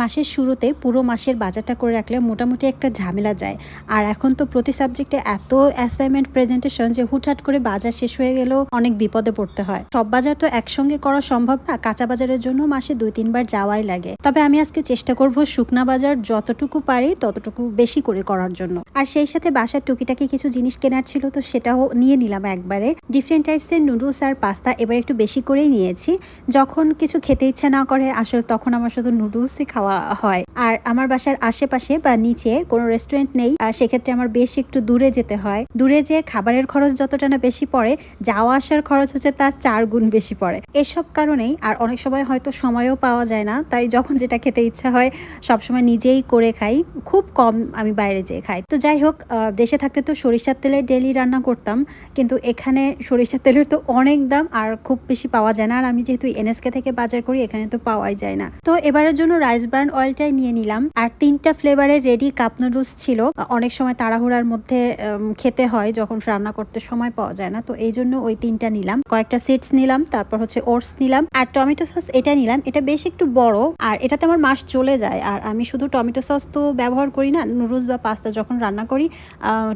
মাসের শুরুতে পুরো মাসের বাজারটা করে রাখলে মোটামুটি একটা ঝামেলা যায়। আর এখন তো প্রতি সাবজেক্টে এত অ্যাসাইনমেন্ট প্রেজেন্টেশন যে হুটহাট করে বাজার শেষ হয়ে গেলেও অনেক বিপদে পড়তে হয়। সব বাজার তো একসঙ্গে করা সম্ভব না, কাঁচা বাজারের জন্য মাসে দুই, তিনবার যাওয়াই লাগে। তবে আমি আজকে চেষ্টা করব শুকনা বাজার যতটুকু পারি ততটুকু বেশি করে করার জন্য। আর সেই সাথে বাসার টুকিটাকি কিছু জিনিস কেনার ছিল তো সেটাও নিয়ে নিলাম একবারে। ডিফারেন্ট টাইপসের নুডলস আর পাস্তা এবার একটু বেশি করেই নিয়েছি। যখন কিছু খেতে ইচ্ছা না করে আসলে তখন আমার শুধু নুডলসই খাওয়া হয়। আর আমার বাসার আশেপাশে বা নিচে কোনো রেস্টুরেন্ট নেই আর সেক্ষেত্রে আমার বেশ একটু দূরে যেতে হয়। দূরে যে খাবারের খরচ যতটা না বেশি পড়ে, যাওয়া আসার খরচ হচ্ছে তার চার গুণ বেশি পড়ে। এসব কারণেই আর অনেক সময় হয়তো সময়ও পাওয়া যায় না, তাই যখন যেটা খেতে ইচ্ছা হয়, সবসময় নিজেই করে খাই। খুব কম আমি বাইরে যেয়ে খাই। তো যাই হোক দেশে থাকতে তো সরিষার তেলে ডেলি রান্না করতাম, কিন্তু এখানে সরিষার তেলের তো অনেক দাম, আর খুব বেশি পাওয়া যায় না। আর আমি যেহেতু এনএসকে থেকে বাজার করি, এখানে তো পাওয়াই যায় না। তো এবারের জন্য রাইস ব্রান্ড অয়েলটাই নিয়ে নিলাম। আর তিনটা ফ্লেভারের রেডি কাপ নুডলস ছিল। অনেক সময় তাড়াহুড়ার মধ্যে খেতে হয় যখন রান্না করতে সময় পাওয়া যায় না। তো এই জন্য ওই তিনটা নিলাম। কয়েকটা সিডস নিলাম, তারপর হচ্ছে ওটস নিলাম। আর টমেটো সস এটা নিলাম। এটা বেশ একটু বড়, আর এটাতে আমার মাস চলে যায়। আর আমি শুধু টমেটো সস তো ব্যবহার করি না, নুডলস বা পাস্তা যখন রান্না করি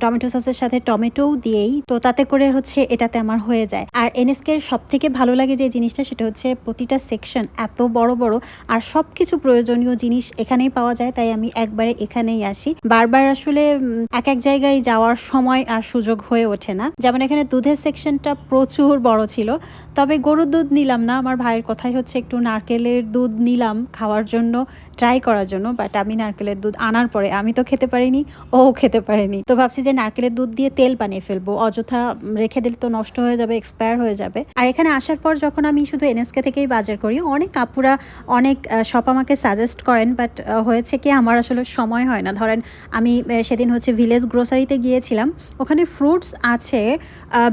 টমেটো সসের সাথে টমেটোও দিয়েই। তো তাতে করে হচ্ছে এটাতে আমার হয়ে যায়। আর এনএসকে সব থেকে ভালো লাগে যে জিনিসটা, সেটা হচ্ছে প্রতিটা সেকশন এত বড় বড়, আর সব কিছু প্রয়োজনীয় জিনিস এখানেই পাওয়া যায়, তাই আমি একবারে এখানেই আসি। বারবার আসলে এক এক জায়গায় যাওয়ার সময় আর সুযোগ হয়ে ওঠে না। যেমন এখানে দুধের সেকশনটা প্রচুর বড় ছিল, তবে গরুর দুধ নিলাম না। আমার ভাইয়ের কথাই হচ্ছে একটু নারকেলের দুধ নিলাম খাওয়ার জন্য ট্রাই করার জন্য বাট আমি নারকেলের দুধ আনার পরে আমি তো খেতে পারিনি, ও খেতে পারেনি। তো ভাবছি যে নারকেলের দুধ দিয়ে তেল বানিয়ে ফেলব, অযথা রেখে দিলে তো নষ্ট হয়ে যাবে এক্সপায়ার হয়ে যাবে। আর এখানে আসার পর যখন আমি শুধু এনএসকে থেকেই বাজার করি, অনেক আপুরা অনেক শপ আমাকে সাজেস্ট করেন বাট হয়েছে কি আমার আসলে সময় হয় না। ধরেন আমি সেদিন হচ্ছে ভিলেজ গ্রোসারিতে গিয়েছিলাম, ওখানে ফ্রুটস আছে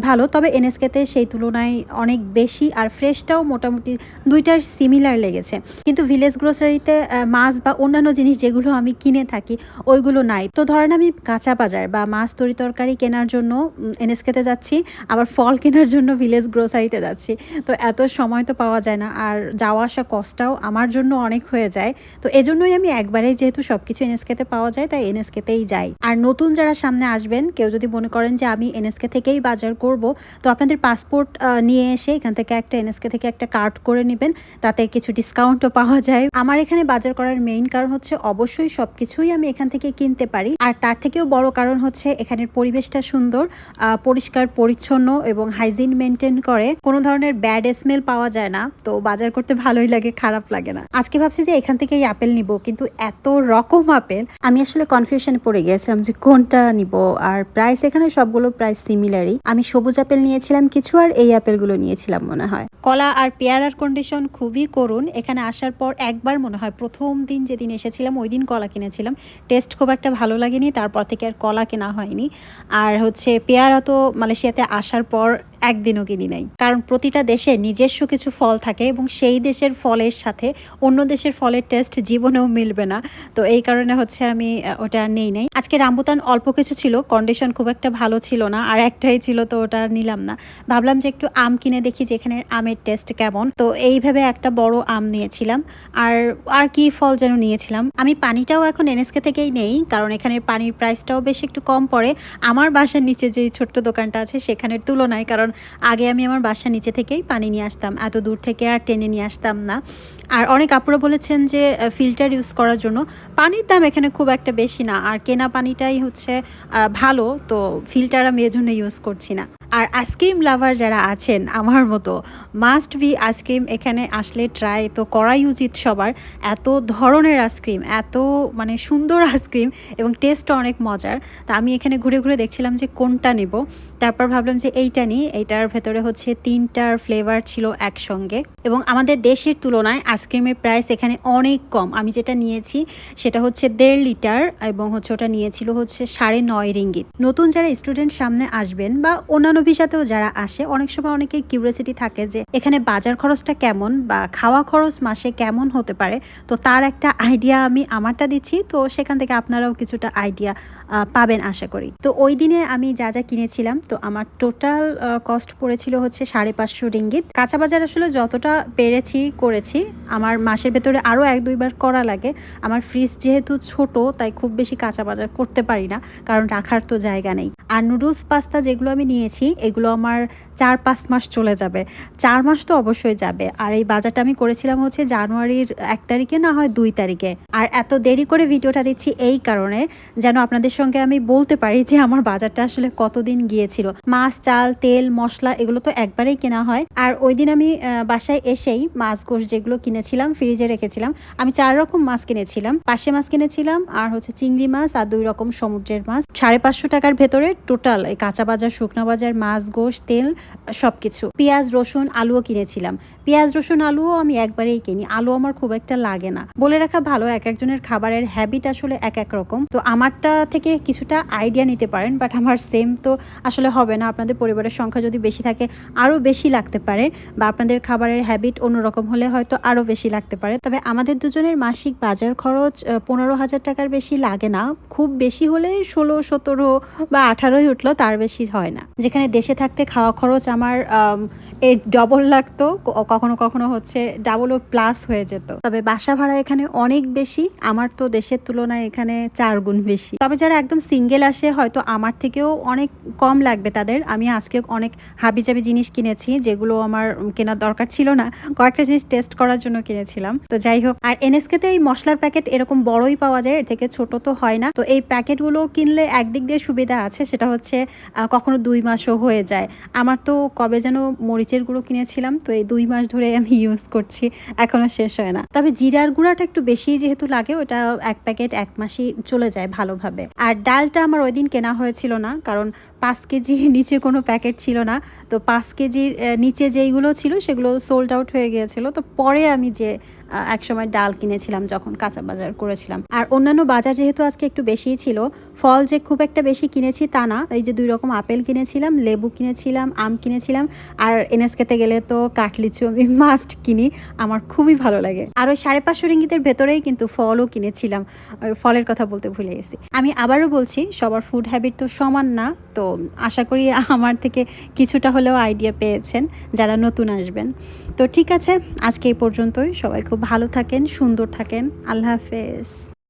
ভালো, তবে এনএসকেতে সেই তুলনায় অনেক বেশি, আর ফ্রেশটাও মোটামুটি দুইটার সিমিলার লেগেছে। কিন্তু ভিলেজ গ্রোসারিতে মাছ বা অন্যান্য জিনিস যেগুলো আমি কিনে থাকি, ওইগুলো নাই। তো ধরেন আমি কাঁচা বাজার বা মাছ তরি তরকারি কেনার জন্য এনএসকেতে যাচ্ছি, আবার ফল কেনার জন্য ভিলেজ গ্রোসারিতে যাচ্ছি। তো এত সময় তো পাওয়া যায় না, আর যাওয়া আসা কষ্টটাও আমার জন্য অনেক হয়ে যায়। তো এজন্যই আমি একবারে যেহেতু সবকিছু এনএসকেতে পাওয়া যায়, তাই এনএসকেতেই যাই। আর নতুন যারা সামনে আসবেন, কেউ যদি মনে করেন যে আমি এনএসকে থেকেই বাজার করব, তো আপনাদের পাসপোর্ট নিয়ে এসে এখান থেকে একটা এনএসকে থেকে একটা কার্ড করে নেবেন, তাতে কিছু ডিসকাউন্টও পাওয়া যায়। আমার এখানে বাজার করার মেইন কারণ হচ্ছে অবশ্যই সবকিছুই আমি এখান থেকে কিনতে পারি। আর তার থেকেও বড় কারণ হচ্ছে এখানের পরিবেশটা সুন্দর পরিষ্কার, পরিচ্ছন্ন এবং হাইজিন মেনটেন করে। কোনো ধরনের ব্যাড স্মেল পাওয়া যায় না, তো বাজার করতে ভালোই লাগে, খারাপ লাগে না। আজকে ভাবছি যে এখান থেকেই আপেল নিব, কিন্তু এত রকম আপেল, আমি আসলে কনফিউশনে পড়ে গিয়েছিলাম যে কোনটা নিব। আর প্রাইস এখানে সবগুলো প্রাইস সিমিলারই আমি সবুজ আপেল নিয়েছিলাম কিছু আর এই আপেলগুলো নিয়েছিলাম মনে হয়। কলা আর পেয়ারার কন্ডিশন খুবই করুন এখানে আসার পর একবার মনে হয় প্রথম দিন যেদিন এসেছিলাম, ওই দিন কলা কিনেছিলাম। টেস্ট খুব একটা ভালো লাগেনি, তারপর থেকে আর কলা কেনা হয়নি। আর হচ্ছে পেয়ারা তো মালয়েশিয়াতে আসার পর একদিনও কিনি নাই। কারণ প্রতিটা দেশে নিজস্ব কিছু ফল থাকে এবং সেই দেশের ফলের সাথে অন্য দেশের ফলের টেস্ট জীবনেও মিলবে না। তো এই কারণে হচ্ছে আমি ওটা নেই নাই। আজকে রামবুতান অল্প কিছু ছিল কন্ডিশন খুব একটা ভালো ছিল না, আর একটাই ছিল তো ওটা নিলাম না। ভাবলাম যে একটু আম কিনে দেখি যে এখানে আমের টেস্ট কেমন। তো এইভাবে একটা বড় আম নিয়েছিলাম, আর আর কি ফল যেন নিয়েছিলাম। আমি পানিটাও এখন এনএসকে থেকেই নেই, কারণ এখানে পানির প্রাইসটাও বেশ একটু কম পড়ে। আমার বাসার নিচে যে ছোট্ট দোকানটা আছে, সেখানের তুলনায় কারণ আগে আমি আমার বাসা নিচে থেকেই পানি নিয়ে আসতাম। এত দূর থেকে আর টেনে নিয়ে আসতাম না। আর অনেক আপুরা বলেছেন যে ফিল্টার ইউজ করার জন্য পানির দাম এখানে খুব একটা বেশি না। আর কেনা পানিটাই হচ্ছে ভালো, তো ফিল্টার আমি এজন্য ইউজ করছি না। আর আইসক্রিম লাভার যারা আছেন আমার মতো মাস্ট বি আইসক্রিম এখানে আসলে ট্রাই তো করাই উচিত সবার। এত ধরনের আইসক্রিম এত মানে সুন্দর আইসক্রিম এবং টেস্টও অনেক মজার। তা আমি এখানে ঘুরে ঘুরে দেখছিলাম যে কোনটা নেব। তারপর ভাবলাম যে এইটা নিই এইটার ভেতরে হচ্ছে তিনটার ফ্লেভার ছিল একসঙ্গে। এবং আমাদের দেশের তুলনায় আইসক্রিমের প্রাইস এখানে অনেক কম। আমি যেটা নিয়েছি সেটা হচ্ছে দেড় লিটার এবং হচ্ছে ওটা নিয়েছিল হচ্ছে সাড়ে নয় রিঙ্গিত। নতুন যারা স্টুডেন্ট সামনে আসবেন বা অন্যান্য ভিসাতেও যারা আসে, অনেক সময় অনেকের কিউরিয়াসিটি থাকে যে এখানে বাজার খরচটা কেমন বা খাওয়া খরচ মাসে কেমন হতে পারে। তো তার একটা আইডিয়া আমি আমারটা দিচ্ছি। তো সেখান থেকে আপনারাও কিছুটা আইডিয়া পাবেন আশা করি। তো ওই দিনে আমি যা যা কিনেছিলাম, তো আমার টোটাল কস্ট পড়েছিল হচ্ছে সাড়ে পাঁচশো রিঙ্গিত। কাঁচা বাজার আসলে যতটা পেরেছি, করেছি, আমার মাসের ভেতরে আরও এক দুইবার করা লাগে। আমার ফ্রিজ যেহেতু ছোট, তাই খুব বেশি কাঁচা বাজার করতে পারি না, কারণ রাখার তো জায়গা নেই। আর নুডলস পাস্তা যেগুলো আমি নিয়েছি এগুলো আমার চার পাঁচ মাস চলে যাবে। চার মাস তো অবশ্যই যাবে। আর এই বাজারটা আমি করেছিলাম হচ্ছে জানুয়ারির এক তারিখে, না হয় দুই তারিখে। আর এত দেরি করে ভিডিওটা দিচ্ছি এই কারণে যেন আপনাদের সঙ্গে আমি বলতে পারি যে আমার বাজারটা আসলে কতদিন গিয়েছিল। মাছ, চাল, তেল, মশলা এগুলো তো একবারেই কেনা হয়। আর ওই দিন আমি বাসায় এসেই মাছ গোশ যেগুলো কিনেছিলাম, ফ্রিজে রেখেছিলাম, আমি চার রকম মাছ কিনেছিলাম। পাশে মাছ কিনেছিলাম আর হচ্ছে চিংড়ি মাছ আর দুই রকম সমুদ্রের মাছ। সাড়ে পাঁচশো টাকার ভেতরে টোটাল এই কাঁচা বাজার, শুকনা বাজার মাছ, গোশ, তেল সব কিছু পেঁয়াজ, রসুন, আলুও কিনেছিলাম। পেঁয়াজ, রসুন, আলুও আমি একবারেই কিনি। আলু আমার খুব একটা লাগে না। বলে রাখা ভালো, এক একজনের খাবারের হ্যাবিট আসলে এক এক রকম। তো আমারটা থেকে কিছুটা আইডিয়া নিতে পারেন বাট আমার সেম তো আসলে হবে না। আপনাদের পরিবারের সংখ্যা যদি বেশি থাকে আরও বেশি লাগতে পারে। বা আপনাদের খাবারের হ্যাবিট অন্যরকম হলে হয়তো আরও বেশি লাগতে পারে। তবে আমাদের দুজনের মাসিক বাজার খরচ পনেরো হাজার টাকার বেশি লাগে না। খুব বেশি হলে ষোলো, সতেরো বা আঠারোই উঠল, তার বেশি হয় না। যেখানে দেশে থাকতে খাওয়া খরচ আমার আম, এর ডবল লাগতো কখনো কখনো হচ্ছে ডাবলও প্লাস হয়ে যেত। তবে বাসা ভাড়া এখানে অনেক বেশি আমার তো দেশের তুলনায় এখানে চার গুণ বেশি। তবে যারা একদম সিঙ্গেল আসে হয়তো আমার থেকেও অনেক কম লাগবে তাদের। আমি আজকে অনেক হাবি হাবিজাবি জিনিস কিনেছি যেগুলো আমার কেনার দরকার ছিল না কয়েকটা জিনিস টেস্ট করার জন্য কিনেছিলাম। তো যাই হোক আর এনএসকেতে এই মশলার প্যাকেট এরকম বড়ই পাওয়া যায় এর থেকে ছোট তো হয় না। তো এই প্যাকেটগুলো কিনলে একদিক দিয়ে সুবিধা আছে সেটা হচ্ছে কখনো দুই মাসও হয়ে যায়। আমার তো কবে যেন মরিচের গুঁড়ো কিনেছিলাম, তো এই দুই মাস ধরে আমি ইউজ করছি, এখনও শেষ হয় না। তবে জিরার গুঁড়াটা একটু বেশি যেহেতু লাগে, ওটা এক প্যাকেট এক মাসই চলে যায় ভালোভাবে। আর ডালটা আমার ওই দিন কেনা হয়েছিল না, কারণ পাঁচ কেজির নিচে কোনো প্যাকেট ছিল না। তো পাঁচ কেজির নিচে যেইগুলো ছিল, সেগুলো সোল্ড আউট হয়ে গিয়েছিল। তো পরে আমি যে একসময় ডাল কিনেছিলাম, যখন কাঁচা বাজার করেছিলাম। আর অন্যান্য বাজার যেহেতু আজকে একটু বেশিই ছিল, ফল যে খুব একটা বেশি কিনেছি তা না, এই যে দুই রকম আপেল কিনেছিলাম লেবু কিনেছিলাম, আম কিনেছিলাম, আর এনএসকেতে গেলে তো কাটলিচু আমি মাস্ট কিনি, আমার খুবই ভালো লাগে। আর ওই সাড়ে পাঁচশো রিঙ্গিতের ভেতরেই কিন্তু ফলও কিনেছিলাম ফলের কথা বলতে ভুলে গেছি। আমি আবারও বলছি, সবার ফুড হ্যাবিট তো সমান না, তো আশা করি আমার থেকে কিছুটা হলেও আইডিয়া পেয়েছেন যারা নতুন আসবেন। তো ঠিক আছে, আজকে এই পর্যন্তই, সবাই খুব ভালো থাকেন, সুন্দর থাকেন, আল্লাহ হাফেজ।